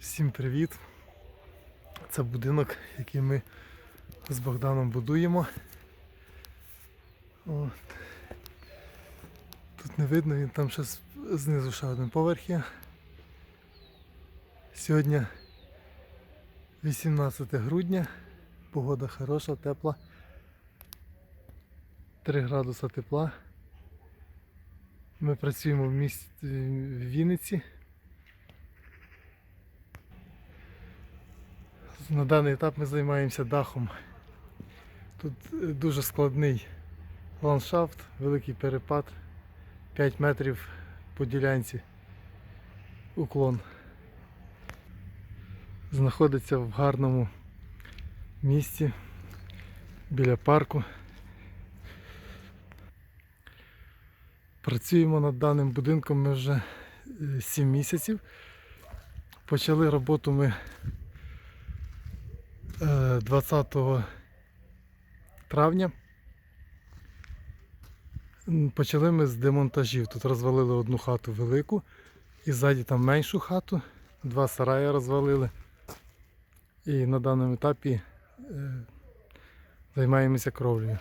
Всім привіт! Це будинок, який ми з Богданом будуємо. От. Тут не видно, він там ще знизу ще один поверх є. Сьогодні 18 грудня, погода хороша, тепла. 3 градуса тепла. Ми працюємо в місті в Вінниці. На даний етап ми займаємося дахом. Тут е, дуже складний ландшафт, великий перепад, 5 метрів по ділянці уклон. Знаходиться в гарному місці біля парку. Працюємо над даним будинком ми вже 7 місяців. Почали роботу ми е, 20 травня. Почали ми з демонтажів. Тут розвалили одну хату велику і ззаді там меншу хату, два сараї розвалили. І на даному етапі е, займаємося кровлею.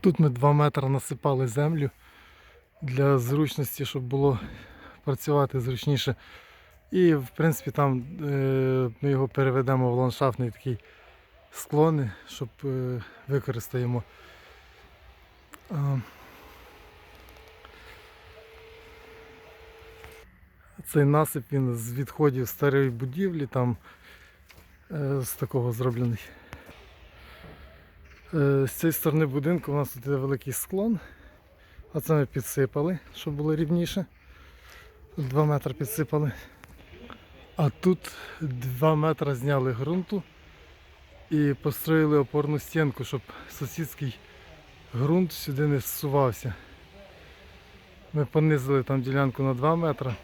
Тут ми 2 метри насипали землю для зручності, щоб було працювати зручніше. І в принципі там е, ми його переведемо в ландшафтний такий склон, щоб е, використаємо. Цей насип він з відходів старої будівлі, там е, з такого зроблений. З цієї сторони будинку у нас тут є великий склон, а це ми підсипали, щоб було рівніше. Тут 2 метри підсипали. А тут 2 метри зняли ґрунту і построїли опорну стінку, щоб сусідський ґрунт сюди не зсувався. Ми понизили там ділянку на 2 метри,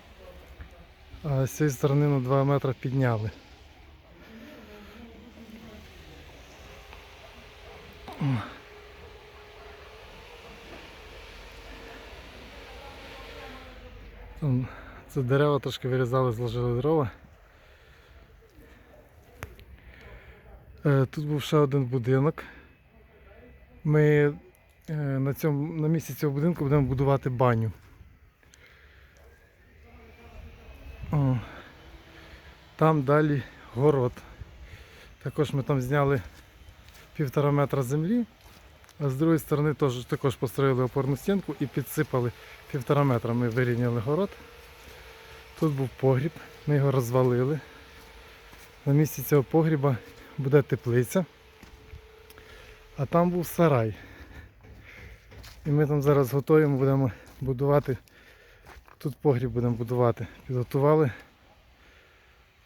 а з цієї сторони на 2 метри підняли. Це дерева трошки вирізали, зложили дрова. Тут був ще один будинок. Ми е, на, цьому, на місці цього будинку будемо будувати баню. О, Там далі город. Також ми там зняли півтора метра землі, а з другої сторони теж, також построїли опорну стінку і підсипали півтора метра. Ми вирівняли город. Тут був погріб, ми його розвалили. На місці цього погріба буде теплиця, а там був сарай. І ми там зараз готуємо, будемо будувати. Тут погріб будемо будувати. Підготували.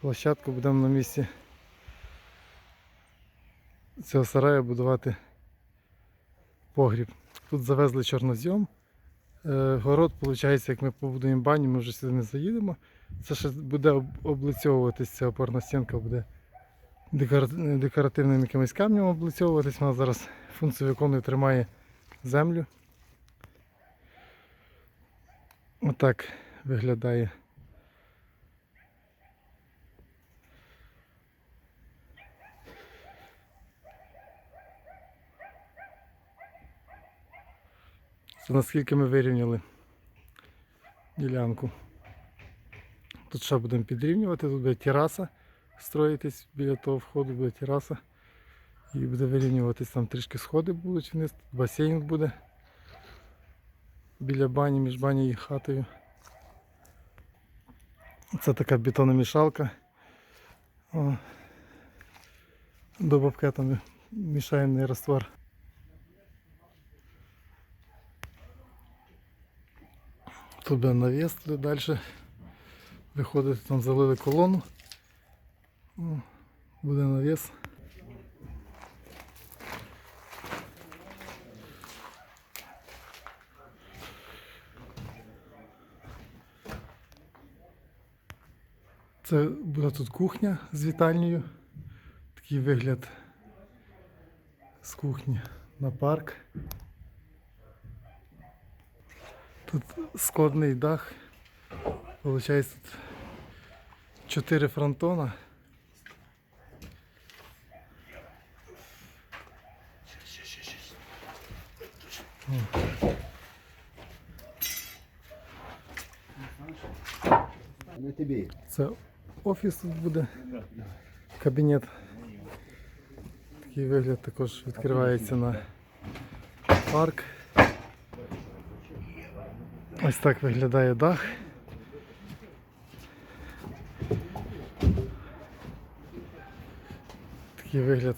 Площадку будемо на місці цього сараю будувати погріб. Тут завезли чорнозйом. Е, Город, виходить, як ми побудуємо баню, ми вже сюди не заїдемо. Це ще буде об- облицьовуватись, ця опорна стінка буде декоративним якимось камнем облицьовуватись. Вона зараз функцію виконує, тримає землю. Отак виглядає. Це наскільки ми вирівняли ділянку. Тут ще будемо підрівнювати, тут буде тераса строїтись, біля того входу буде тераса. І буде вирівнюватись, там трішки сходи будуть вниз, басейн буде біля бані, між бані і хатою. Це така бетономішалка. О, До бабка там мішаємо раствор. Буде навіс, туди далі виходить, там залили колону. О, Буде навіс. Це буде тут кухня з вітальнею. Такий вигляд з кухні на парк. Тут складний дах. Получається тут чотири фронтона. Це офіс тут буде. Кабінет. Такий вигляд також відкривається на парк. Ось так виглядає дах. Такий вигляд.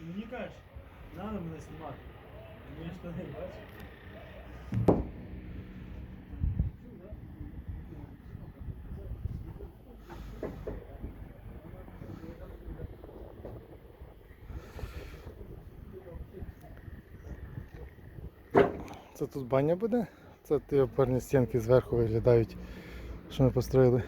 Мені кажеш, надо мене знімати. Мені штани бачиш? Це тут баня буде. Це ті опорні стінки зверху виглядають, що ми построїли.